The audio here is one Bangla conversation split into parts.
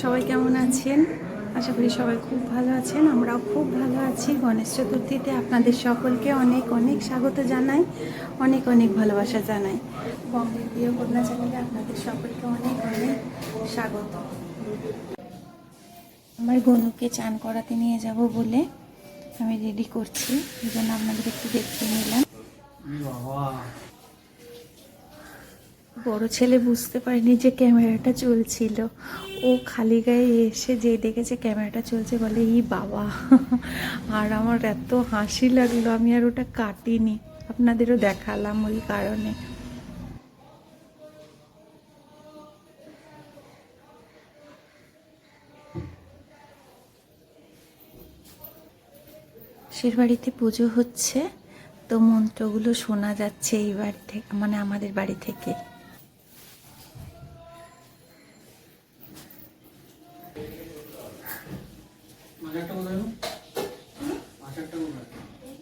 সবাই কেমন আছেন? আশা করি সবাই খুব ভালো আছেন। আমরাও খুব ভালো আছি। গণেশ চতুর্থীতে আপনাদের সকলকে অনেক অনেক স্বাগত জানাই, অনেক অনেক ভালোবাসা জানাই। বঙ্গের প্রিয় কন্যা চ্যানেলে আপনাদের সকলকে অনেক অনেক স্বাগত। আমার গনুকে চান করাতে নিয়ে যাব বলে আমি রেডি করছি। এই জন্য আপনাদের একটু দেখতে নিলাম। বড় ছেলে বুঝতে পারেনি যে ক্যামেরাটা চলছিল। ও খালি গায়ে এসে যে দেখেছে ক্যামেরাটা চলছে বলে, ই বাবা। আর আমার এত হাসি লাগল, আমি আর ওটা কাটিনি। আপনাদেরও দেখালাম ওই কারণে। শের বাড়িতে পুজো হচ্ছে, তো মন্ত্রগুলো শোনা যাচ্ছে এই বাড়ি থেকে মানে আমাদের বাড়ি থেকে। মাঝারটা কোথায় গো? মাঝারটা কোথায়?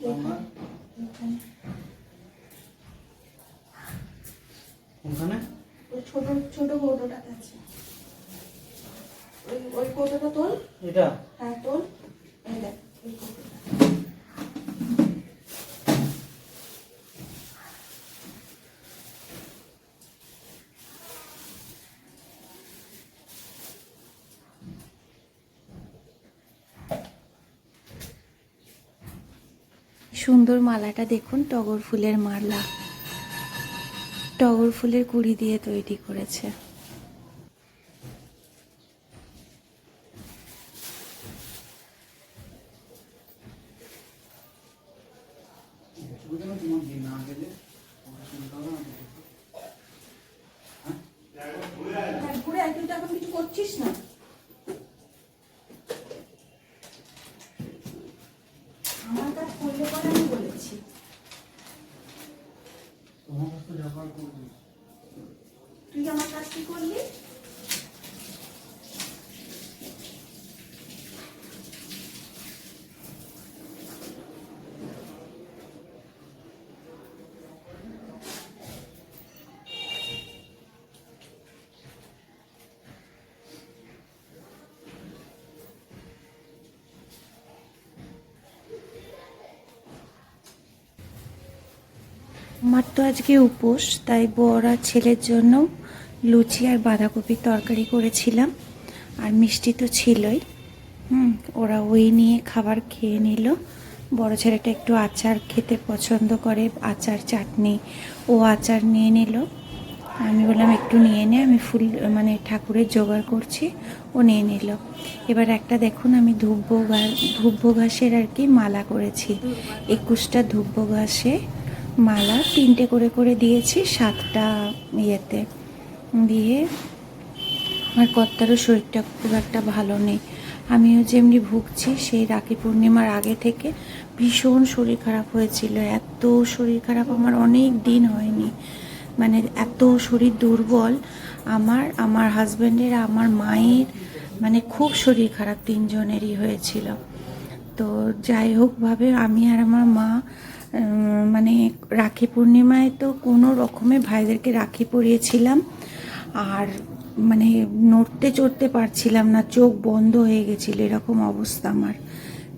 লম্বা? কোনখানে? ছোট ছোট কৌটোটা আছে ওই ওই কৌটোটা তোল এটা হ্যাঁ তোল এই দেখ ওই কৌটোটা সুন্দর মালাটা দেখুন টগর ফুলের মালা। টগর ফুলের কুড়ি দিয়ে তৈরি করেছে। না আমার তো আজকে উপোস, তাই আর ছেলের জন্য লুচি আর বাঁধাকপির তরকারি করেছিলাম, আর মিষ্টি তো ছিলই। হুম, ওরা ওই নিয়ে খাবার খেয়ে নিল। বড় ছেলেটা একটু আচার খেতে পছন্দ করে, আচার চাটনি, ও আচার নিয়ে নিল। আমি বললাম, একটু নিয়ে নে, আমি ফুল মানে ঠাকুরের জোগাড় করছি। ও নিয়ে নিল। এবার একটা দেখুন, আমি ধুব্ব ঘাস ধুব্ব ঘাসের আর কি মালা করেছি। একুশটা ধুব্ব ঘাসে মালা তিনটে করে করে দিয়েছি, সাতটা ইয়েতে। দিয়ে আমার কর্তারও শরীরটা খুব একটা ভালো নেই। আমিও যেমনি ভুগছি, সেই রাখি পূর্ণিমার আগে থেকে ভীষণ শরীর খারাপ হয়েছিল। এত শরীর খারাপ আমার অনেক দিন হয়নি। মানে এত শরীর দুর্বল, আমার আমার হাজব্যান্ডের আমার মায়ের মানে খুব শরীর খারাপ তিনজনেরই হয়েছিল। তো যাই হোকভাবে আমি আর আমার মা মানে রাখি পূর্ণিমায় তো কোনো রকমে ভাইদেরকে রাখি পরিয়েছিলাম। আর মানে নড়তে চড়তে পারছিলাম না, চোখ বন্ধ হয়ে গেছিল এরকম অবস্থা আমার।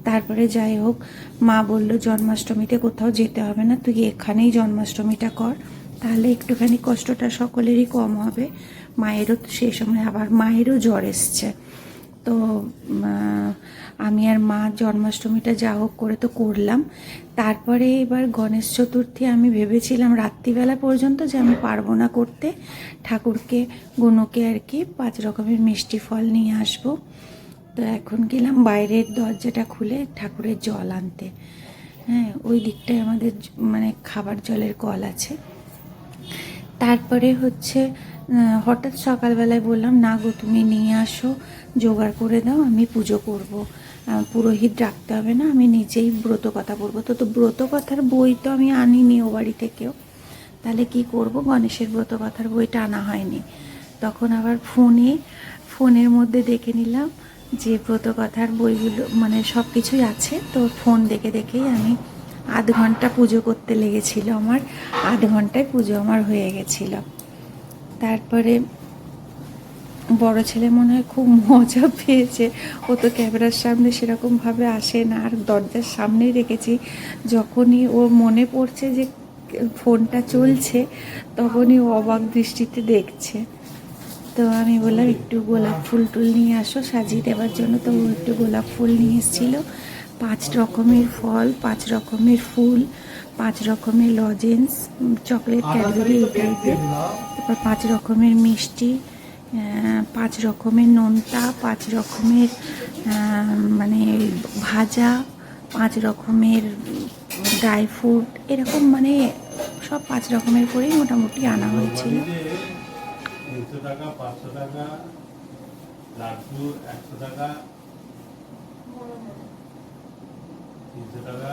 তারপরে যাই হোক, মা বলল, জন্মাষ্টমীতে কোথাও যেতে হবে না, তুই এখানেই জন্মাষ্টমীটা কর। তাহলে একটুখানি কষ্টটা সকলেরই কম হবে। মায়েরও তো সেই সময় আবার মায়েরও জ্বর এসছে। তো আমি আর মা জন্মাষ্টমীটা যা হোক করে তো করলাম। তারপরে এবার গণেশ চতুর্থী আমি ভেবেছিলাম রাত্রিবেলা পর্যন্ত যে আমি পারব না করতে। ঠাকুরকে, গুনুকে আর কি পাঁচ রকমের মিষ্টি ফল নিয়ে আসব। তো এখন গেলাম বাইরের দরজাটা খুলে ঠাকুরের জল আনতে। হ্যাঁ ওই দিকটায় আমাদের মানে খাবার জলের কল আছে। তারপরে হচ্ছে হঠাৎ সকালবেলায় বললাম, না গো, তুমি নিয়ে আসো, জোগাড় করে দাও, আমি পুজো করব। পুরোহিত ডাকতে হবে না, আমি নিজেই ব্রত কথা বলব। তো তো ব্রত কথার বই তো আমি আনিনি ও বাড়ি থেকেও। তাহলে কি করব? গণেশের ব্রত কথার বইটা আনা হয়নি। তখন আবার ফোনে, ফোনের মধ্যে দেখে নিলাম যে ব্রত কথার বইগুলো মানে সব কিছুই আছে। তো ফোন দেখে দেখেই আমি আধ ঘণ্টা পুজো করতে লেগেছিল আমার। আধ ঘন্টায় পুজো আমার হয়ে গেছিল। তারপরে বড় ছেলে মনে হয় খুব মজা পেয়েছে। ও তো ক্যামেরার সামনে সেরকমভাবে আসে না। আর দরজার সামনেই রেখেছি। যখনই ওর মনে পড়ছে যে ফোনটা চলছে, তখনই ও অবাক দৃষ্টিতে দেখছে। তো আমি বললাম, একটু গোলাপ ফুল টুল নিয়ে আসো, সাজিয়ে দেওয়ার জন্য। তো ও একটু গোলাপ ফুল নিয়ে এসেছিল। পাঁচ রকমের ফল, পাঁচ রকমের ফুল পাঁচ রকমের লজেন্স চকলেট ক্যাডবেরি এই টাইপের তারপর পাঁচ রকমের মিষ্টি পাঁচ রকমের নোনতা পাঁচ রকমের মানে ভাজা পাঁচ রকমের ড্রাই ফ্রুট এরকম মানে সব পাঁচ রকমের করেই মোটামুটি আনা হয়েছিল। টাকা টাকা লাড্ডু টাকা টাকা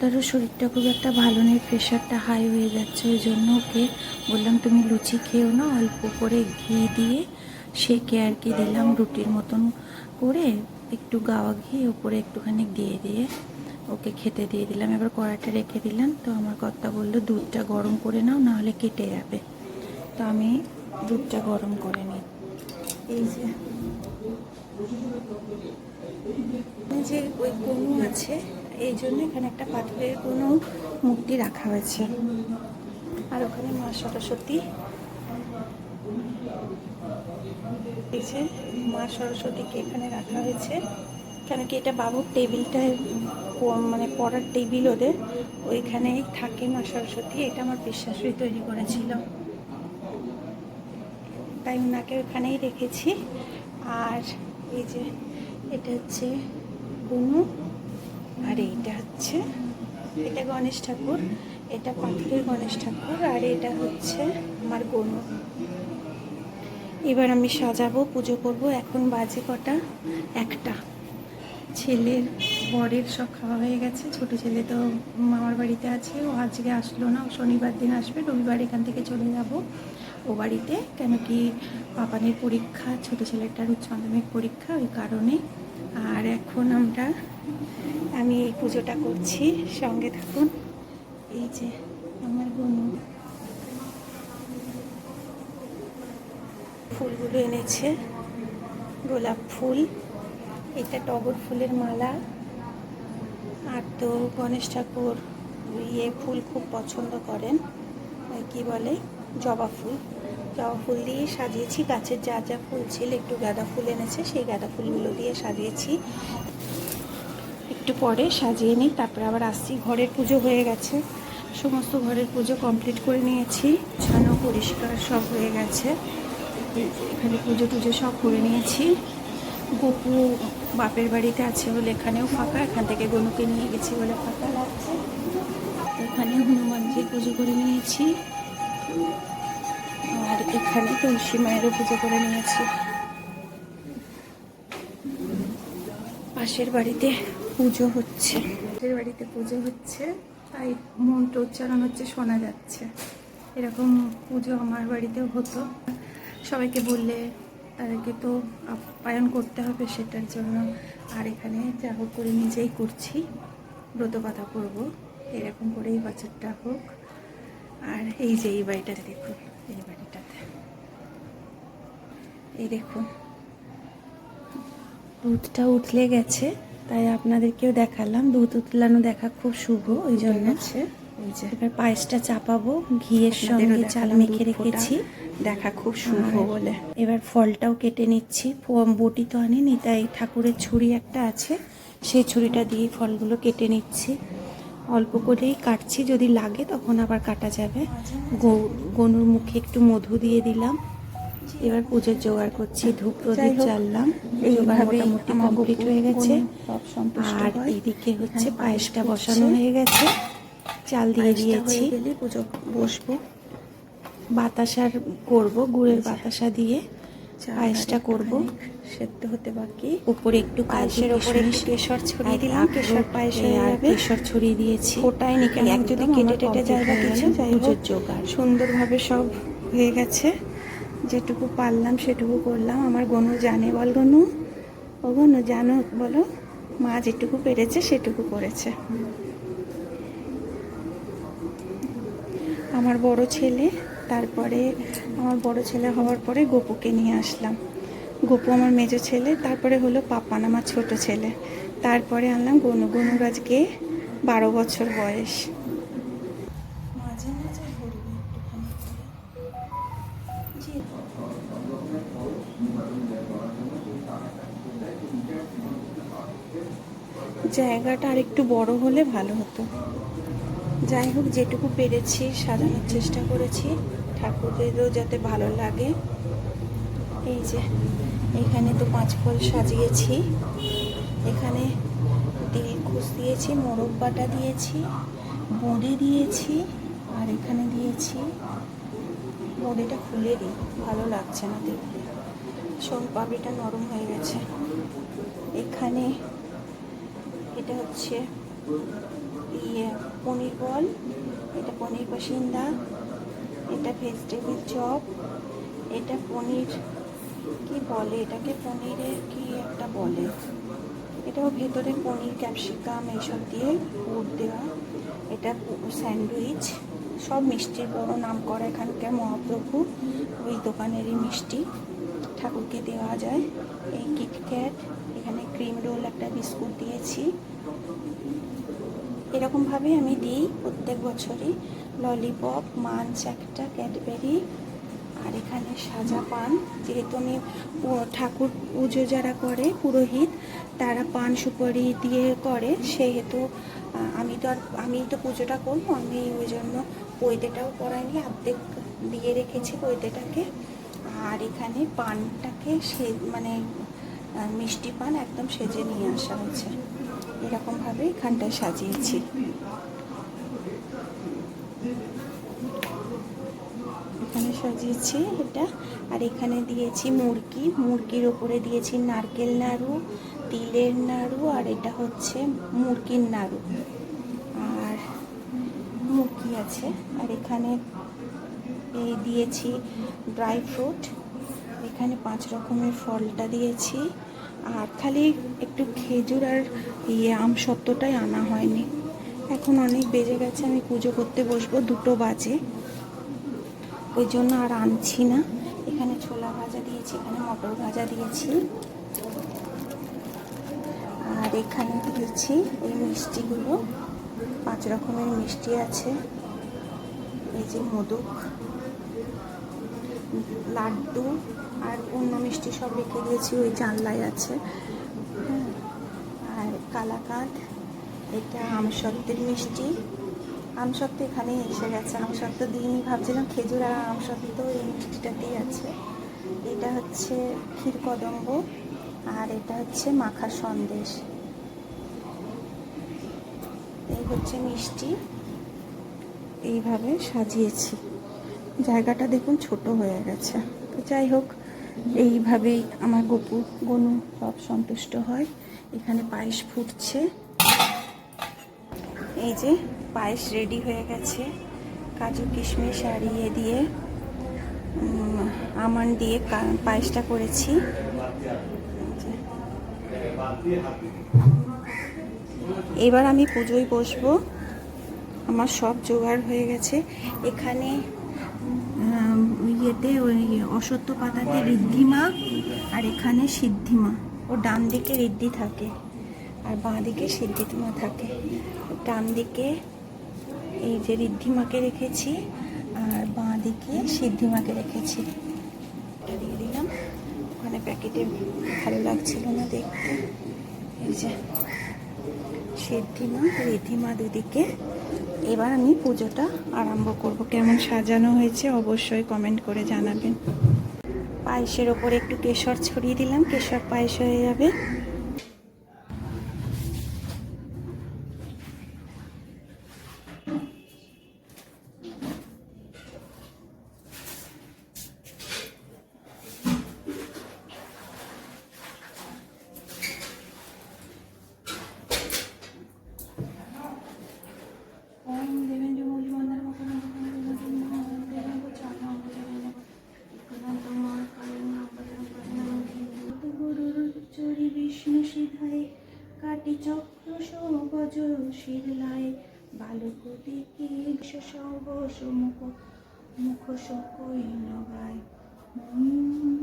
তারও শরীরটা খুব একটা ভালো নেই প্রেশারটা হাই হয়ে যাচ্ছে ওই জন্য ওকে বললাম, তুমি লুচি খেও না অল্প করে ঘি দিয়ে সেকে আর কি দিলাম, রুটির মতন করে একটু গাওয়া ঘি উপরে একটুখানি দিয়ে দিয়ে ওকে খেতে দিয়ে দিলাম। এবার কড়াটা রেখে দিলাম, তো আমার কর্তা বলল, দুধটা গরম করে নাও, নাহলে কেটে যাবে। তো আমি দুধটা গরম করে নিই। এই যে যে ওই কনু আছে এই জন্য এখানে একটা পাথরের কোনো মূর্তি রাখা হয়েছে। আর ওখানে মা সরস্বতী যে মা সরস্বতীকে এখানে রাখা হয়েছে। কেন কি এটা বাবুর টেবিলটায় মানে পড়ার টেবিল ওদের। ওইখানেই থাকে মা সরস্বতী। এটা আমার বিশ্বাসই তৈরি করেছিল। তাই ওনাকে ওখানেই রেখেছি। আর এই যে, এটা হচ্ছে বনু। আর এইটা হচ্ছে, এটা গণেশ ঠাকুর, এটা পাথরের গণেশ ঠাকুর, আর এটা হচ্ছে আমার গনু এবার আমি সাজাবো, পুজো করব, এখন বাজে কটা একটা। ছেলের বরের সব খাওয়া হয়ে গেছে, ছোট ছেলে তো মামার বাড়িতে আছে, ও আজকে আসলো না শনিবার দিন আসবে, রবিবার এখান থেকে চলে যাব। ও বাড়িতে, কেন কি পাপানের পরীক্ষা, ছোট ছেলেটার উচ্চ মাধ্যমিক পরীক্ষা ওই কারণে। আর এখন আমরা আমি এই পুজোটা করছি, সঙ্গে থাকুন। এই যে আমার বোন ফুলগুলো এনেছে, গোলাপ ফুল, এটা টগর ফুলের মালা, আর তো গণেশ ঠাকুর ইয়ে ফুল খুব পছন্দ করেন কি বলে, জবা ফুল। জবা ফুল দিয়ে সাজিয়েছি, গাছের যা যা ফুল ছিল, একটু গাঁদা ফুল এনেছে, সেই গাঁদা ফুলগুলো দিয়ে সাজিয়েছি। একটু পরে সাজিয়ে নিই, তারপরে আবার আসছি। ঘরের পুজো হয়ে গেছে। সমস্ত ঘরের পুজো কমপ্লিট করে নিয়েছি। ছানো, পরিষ্কার সব হয়ে গেছে। এখানে পুজো টুজো সব করে নিয়েছি। গপু বাপের বাড়িতে আছে বলে এখানেও ফাঁকা, এখান থেকে গনুকে নিয়ে গেছি বলে ফাঁকা। লাগছে এখানে হনুমানজির পুজো করে নিয়েছি। আর এখানে তুলসী মায়েরও পুজো করে নিয়েছি। পাশের বাড়িতে পুজো হচ্ছে। পাশের বাড়িতে পুজো হচ্ছে, তাই মন্ত্র উচ্চারণ হচ্ছে, শোনা যাচ্ছে। এরকম পুজো আমার বাড়িতেও হতো। সবাইকে বললে তাদেরকে তো আপ্যায়ন করতে হবে সেটার জন্য। আর এখানে যা হোক করে নিজেই করছি, ব্রত কথা করব। এরকম করেই বছরটা হোক। আর এই যে এই বাড়িটাতে দেখুন, এই বাড়িটাতে। এই দেখুন। দুধটা উঠলে গেছে। তাই আপনাদেরকেও দেখালাম। দুধ উতলানো দেখা খুব শুভ ওই জন্য। আছে। এবার পায়েসটা চাপাবো ঘিয়ের সঙ্গে চাল মেখে রেখেছি। দেখা খুব শুভ বলে। এবার ফলটাও কেটে নিচ্ছি। বটি তো আনিনি তাই ঠাকুরের ছুরি একটা আছে। সেই ছুরিটা দিয়ে ফলগুলো কেটে নিচ্ছি। অল্প করেই কাটছি যদি লাগে তখন আবার কাটা যাবে। গনুর মুখে একটু মধু দিয়ে দিলাম। এবার পুজোর জোগাড় করছি ধূপ প্রদীপ জ্বাললাম। জোগাড় মোটামুটি কমপ্লিট হয়ে গেছে। আর এদিকে হচ্ছে পায়েসটা বসানো হয়ে গেছে। চাল দিয়ে দিয়েছি। পুজো বসবো। বাতাসার করব গুড়ের বাতাসা দিয়ে পায়েসটা করব। সেদ্ধ হতে বাকি। উপরে একটু পায়েসের উপরে কেশর ছড়িয়ে দিলাম কেশর পায়েস হয়ে যাবে। কেশর ছড়িয়ে দিয়েছি। ওটাই নি কেন যদি কেটে টেটে যায় বা কিছু যাই হোক সুন্দরভাবে সব হয়ে গেছে। যেটুকু পারলাম, সেটুকু করলাম। আমার গনু জানে বল গনু। ও গনু জানো, বলো। মা যেটুকু পেরেছে, সেটুকু করেছে। আমার বড় ছেলে, তারপরে আমার বড় ছেলে হওয়ার পরে গোপুকে নিয়ে আসলাম। গোপু আমার মেজো ছেলে, তারপরে হলো পাপান আমার ছোট ছেলে। তারপরে আনলাম গনু। গনুর আজকে বারো বছর বয়স। জায়গাটা আর একটু বড় হলে ভালো হতো। যাই হোক, যেটুকু পেরেছি, সাজানোর চেষ্টা করেছি। ঠাকুরেরও যাতে ভালো লাগে। এই যে, এখানে তো পাঁচ ফল সাজিয়েছি। এখানে দিলখুশ দিয়েছি, মোরগ বাটা দিয়েছি বোঁদে দিয়েছি, আর এখানে দিয়েছি বোঁদেটা খুলে দিই ভালো লাগছে না দেখতে। সোন পাপড়িটা নরম হয়ে গেছে। এখানে এটা হচ্ছে ইয়ে পনির বল, এটা পনির বাসিন্দা, এটা ভেজিটেবিল চপ, এটা পনির, কি বলে এটাকে? পনিরের কি একটা বলে? এটাও ভেতরে পনির, ক্যাপসিকাম এইসব দিয়ে পুর দেওয়া। এটা স্যান্ডউইচ, সব মিষ্টির বড় নাম করা এখানকার মহাপ্রভু, ওই দোকানেরই মিষ্টি। ঠাকুরকে দেওয়া যায়। এই কিটক্যাট এখানে ক্রিম রোল একটা বিস্কুট দিয়েছি। এরকমভাবে আমি দিই প্রত্যেক বছরই। ললিপপ, মাঞ্চ একটা, ক্যাডবেরি আর এখানে সাজা পান। যেহেতু আমি ঠাকুর পুজো যারা করে, পুরোহিত, তারা পান সুপারি দিয়ে করে। সেহেতু আমি তো আর, আমি তো পুজোটা করব, আমি ওই জন্য পৈতেটাও করাইনি অর্ধেক দিয়ে রেখেছি পৈতেটাকে। আর এখানে পানটাকে সে মানে মিষ্টি পান একদম সেজে নিয়ে আসা হয়েছে। এরকমভাবে এখানটায় সাজিয়েছি। এখানে সাজিয়েছি এটা। আর এখানে দিয়েছি মুরগি। মুরগির ওপরে দিয়েছি নারকেল নাড়ু, তিলের নাড়ু, আর এটা হচ্ছে মুরগির নাড়ু। আর মুরগি আছে। আর এখানে এই দিয়েছি ড্রাই ফ্রুট। এখানে পাঁচ রকমের ফলটা দিয়েছি। আর খালি একটু খেজুর আর ইয়ে আম সত্ত্বটাই আনা হয়নি। এখন অনেক বেজে গেছে, আমি পুজো করতে বসবো, দুটো বাজে। ওই জন্য আর আনছি না। এখানে ছোলা ভাজা দিয়েছি, এখানে মটর ভাজা দিয়েছি। আর এখানে দিয়েছি এই মিষ্টিগুলো। পাঁচ রকমের মিষ্টি আছে। এই যে মোদক, লাড্ডু আর অন্য মিষ্টি সব রেখে দিয়েছি ওই জানলায় আছে। হ্যাঁ, আর কালাকাঁদ এটা আমসত্ত্বের মিষ্টি। আমসত্ত্ব এখানে এসে গেছে। আমসত্ত্ব দিইনি ভাবছিলাম খেজুর আর আমসত্ত্ব এই মিষ্টিটাতেই আছে। এটা হচ্ছে ক্ষীর কদম্ব আর এটা হচ্ছে মাখা সন্দেশ। এই হচ্ছে মিষ্টি। এইভাবে সাজিয়েছি। জায়গাটা দেখুন ছোট হয়ে গেছে। তো যাই হোক এইভাবেই আমার গপু গনু সব সন্তুষ্ট হয়। এখানে পায়েস ফুটছে। এই যে পায়েস রেডি হয়ে গেছে। কাজু কিশমিশ আর ইয়ে দিয়ে আমান দিয়ে পায়েসটা করেছি। এবার আমি পুজোয় বসবো। আমার সব জোগাড় হয়ে গেছে। এখানে ইয়েতে ওই অসত্য পাতাতে ঋদ্ধিমা আর এখানে সিদ্ধিমা ও ডান দিকে ঋদ্ধি থাকে আর বাঁ দিকে সিদ্ধিমা থাকে। ডান দিকে এই যে ঋদ্ধিমাকে রেখেছি আর বাঁ দিকে সিদ্ধিমাকে রেখেছি। দিয়ে দিলাম। ওখানে প্যাকেটে ভালো লাগছিল না দেখতে। এই যে সিদ্ধিমা ঋদ্ধিমা দুদিকে এবার আমি পুজোটা আরম্ভ করব। কেমন সাজানো হয়েছে অবশ্যই কমেন্ট করে জানাবেন। পায়েসের ওপরে একটু কেশর ছড়িয়ে দিলাম। কেশর পায়েস হয়ে যাবে। সর্বস মুখ মুখ সকই নগায়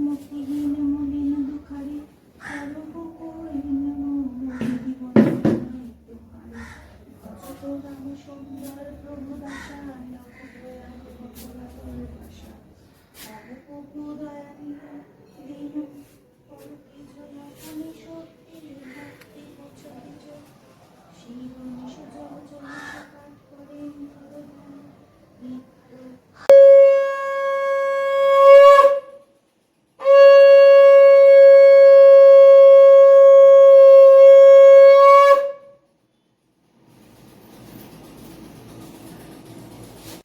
মতিহীন মলিন দুখারি সর্ব রাম সুন্দর প্রভু দাসা প্রভু দয়া দিন পরকি জনগণে শক্তি ভক্তি প্রচলিত শিবন সুজল জল সকাট করেন ধরধাম নিত্য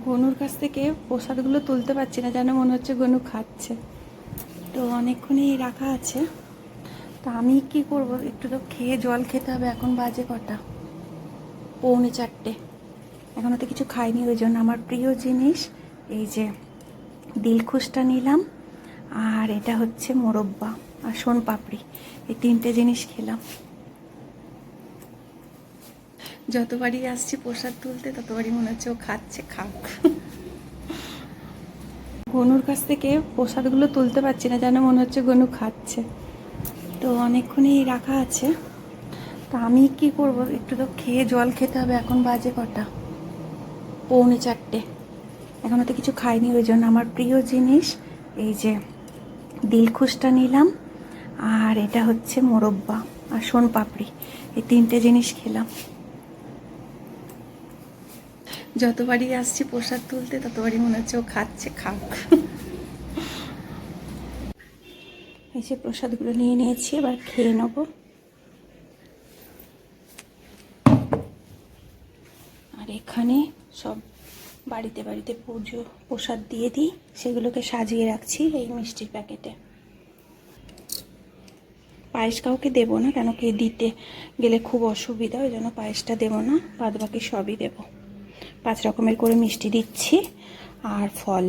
গনুর কাছ থেকে প্রসাদগুলো তুলতে পারছি না, যেন মনে হচ্ছে গনু খাচ্ছে। তো অনেকক্ষণই রাখা আছে। তো আমি কি করব? একটু তো খেয়ে জল খেতে হবে, এখন বাজে কটা? পৌনে চারটে। এখনও তো কিছু খাইনি, ওই জন্য আমার প্রিয় জিনিস এই যে দিলখুশটা নিলাম, আর এটা হচ্ছে মোরব্বা আর সোন পাপড়ি। এই তিনটে জিনিস খেলাম। যতবারই আসছি প্রসাদ তুলতে, ততবারই মনে হচ্ছে ও খাচ্ছে, খাক। গনুর কাছ থেকে প্রসাদগুলো তুলতে পারছি না, যেন মনে হচ্ছে গনু খাচ্ছে। তো অনেকক্ষণই রাখা আছে। তো আমি কি করব? একটু তো খেয়ে জল খেতে হবে, এখন বাজে কটা? পৌনে চারটে। এখনও তো কিছু খাইনি, ওই জন্য আমার প্রিয় জিনিস এই যে দিলখুশটা নিলাম, আর এটা হচ্ছে মোরব্বা আর সোন পাপড়ি এই তিনটে জিনিস খেলাম। যতবারই আসছি প্রসাদ তুলতে, ততবারই মনে হচ্ছে ও খাচ্ছে, খাক। যে প্রসাদগুলো নিয়ে নিয়েছি, এবার খেয়ে নেব। আর এখানে সব বাড়িতে বাড়িতে পুজো, প্রসাদ দিয়ে দিই, সেগুলোকে সাজিয়ে রাখছি এই মিষ্টির প্যাকেটে। পায়েস কাউকে দেবো না, কেন কি দিতে গেলে খুব অসুবিধা, ওই জন্য পায়েসটা দেবো না বাদ বাকি সবই দেবো। পাঁচ রকমের করে মিষ্টি দিচ্ছি। আর ফল,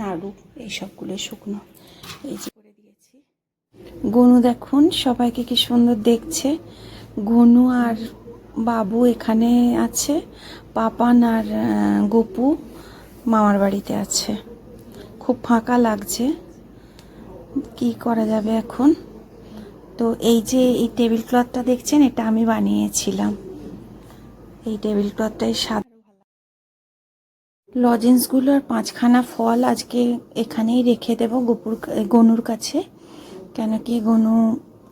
নাড়ু এই সবগুলো শুকনো। এই যে করে দিয়েছি। গনু দেখুন, সবাইকে কি সুন্দর দেখছে। গনু আর বাবু এখানে আছে। পাপান আর গপু মামার বাড়িতে আছে। খুব ফাঁকা লাগছে। কি করা যাবে এখন? তো এই যে এই টেবিল ক্লথটা দেখছেন, এটা আমি বানিয়েছিলাম। এই টেবিল ক্লথটাই সাদা লজেন্সগুলো আর পাঁচখানা ফল আজকে এখানেই রেখে দেব গোপুর গনুর কাছে। কেন কি গনু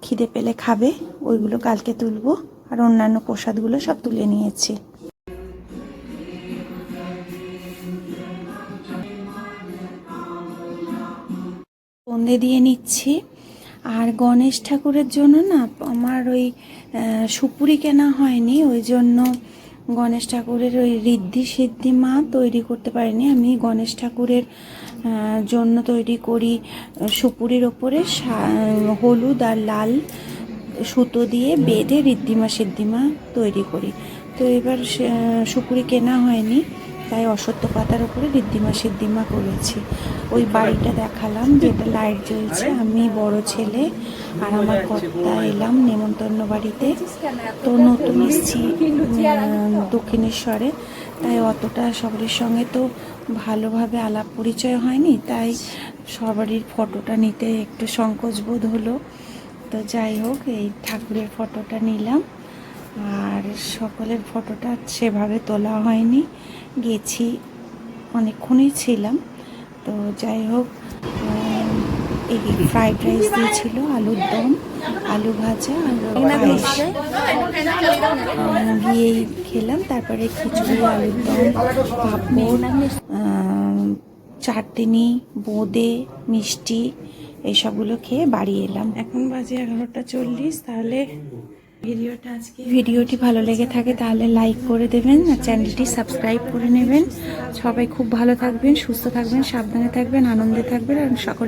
খিদে পেলে খাবে, ওইগুলো কালকে তুলব আর অন্যান্য প্রসাদগুলো সব তুলে নিয়েছি। সন্ধে দিয়ে নিচ্ছি। আর গণেশ ঠাকুরের জন্য না আমার ওই সুপুরি কেনা হয়নি, ওই জন্য গণেশ ঠাকুরের ওই ঋদ্ধি সিদ্ধি মা তৈরি করতে পারিনি। আমি গণেশ ঠাকুরের জন্য তৈরি করি সুপুরির ওপরে হলুদ আর লাল সুতো দিয়ে বেঁধে ঋদ্ধিমা সিদ্ধিমা তৈরি করি। তো এবার সুপুরি কেনা হয়নি। তাই অসত্য পাতার উপরে ঋদ্ধিমা সিদ্ধিমা করেছি। ওই বাড়িটা দেখালাম যেটা লাইট জ্বলছে। আমি বড় ছেলে আর আমার কর্তা এলাম নেমন্তন্ন বাড়িতে। তো নতুন এসেছি দক্ষিণেশ্বরে। তাই অতটা সবার সঙ্গে তো ভালোভাবে আলাপ পরিচয় হয়নি। তাই সবারই ফটোটা নিতে একটু সংকোচ বোধ হলো। তো যাই হোক এই ঠাকুরের ফটোটা নিলাম। আর সকলের ফটোটা সেভাবে তোলা হয়নি। গেছি অনেকক্ষণই ছিলাম। তো যাই হোক এই ফ্রাইড রাইস দিয়েছিল আলুর দম আলু ভাজা আর গিয়েই খেলাম তারপরে খিচুড়ি আলুর দম পাঁপড় চাটনি বোঁদে মিষ্টি এইসবগুলো খেয়ে বাড়ি এলাম। এখন বাজে এগারোটা চল্লিশ তাহলে ভিডিওটা আজকে ভিডিওটি ভালো লেগে থাকে তাহলে লাইক করে দেবেন আর চ্যানেলটি সাবস্ক্রাইব করে নেবেন। সবাই খুব ভালো থাকবেন সুস্থ থাকবেন সাবধানে থাকবেন আনন্দে থাকবেন আর সকল